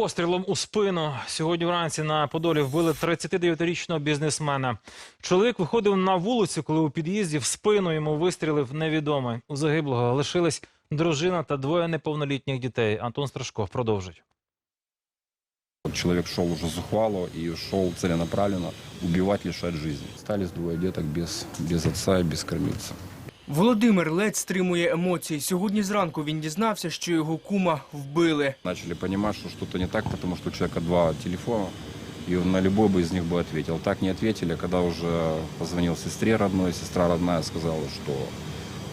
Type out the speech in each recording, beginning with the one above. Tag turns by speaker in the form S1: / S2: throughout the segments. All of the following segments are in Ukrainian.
S1: пострілом у спину. Сьогодні вранці на Подолі вбили 39-річного бізнесмена. Чоловік виходив на вулицю, коли у під'їзді в спину йому вистрілив невідомий. У загиблого лишились дружина та двоє неповнолітніх дітей. Антон Страшков продовжить.
S2: Человек шел уже зухвало и шел целенаправленно убивать, лишать жизни. Остались двое деток без, без отца и без кормильца.
S3: Володимир ледь стримує емоції. Сьогодні зранку він дізнався, що його кума вбили.
S2: Начали понимать, что что-то не так, потому что у человека два телефона, и он на любой бы из них бы ответил. Так не ответили, когда уже позвонил сестре родной, сестра родная сказала, что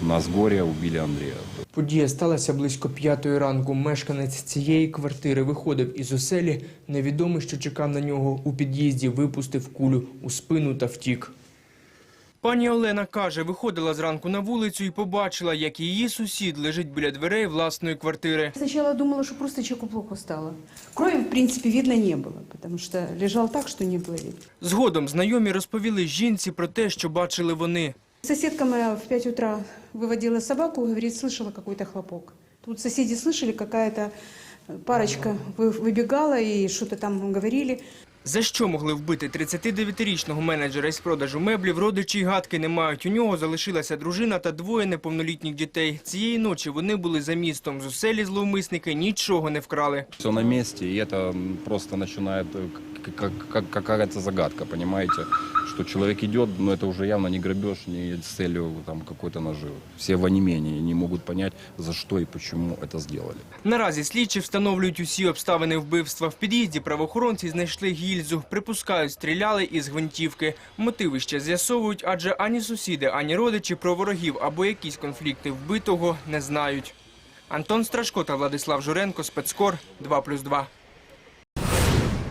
S2: у нас горе, убили Андрея.
S3: Подія сталася близько п'ятої ранку. Мешканець цієї квартири виходив із оселі. Невідомий, що чекав на нього у під'їзді, випустив кулю у спину та втік. Пані Олена каже, виходила зранку на вулицю і побачила, як її сусід лежить біля дверей власної квартири.
S4: Сначала думала, что просто человеку плохо стало. Крови, в принципе, видно не было, потому что лежал так, что не было видно.
S3: Згодом знайомі розповіли жінці про те, що бачили вони.
S4: Соседка моя в 5 утра выводила собаку, говорит, слышала какой-то хлопок. Тут соседи слышали, какая-то парочка вы- выбегала и что-то там говорили.
S3: За що могли вбити 39-річного менеджера із продажу меблів, родичі й гадки не мають. У нього залишилася дружина та двоє неповнолітніх дітей. Цієї ночі вони були за містом. З оселі зловмисники нічого не вкрали.
S2: Все на місці, это м, просто начинает як, як, як, як, як загадка, понимаете? Что человек идет, но это уже явно не грабеж, не с целью там какой-то наживы. Все в онемении не могут понять, за что и почему это сделали.
S3: Наразі слідчі встановлюють усі обставини вбивства. В під'їзді правоохоронці знайшли гільзу. Припускають, стріляли із гвинтівки. Мотиви ще з'ясовують, адже ані сусіди, ані родичі про ворогів або якісь конфлікти вбитого не знають. Антон Страшко та Владислав Журенко, спецкор 2+,2.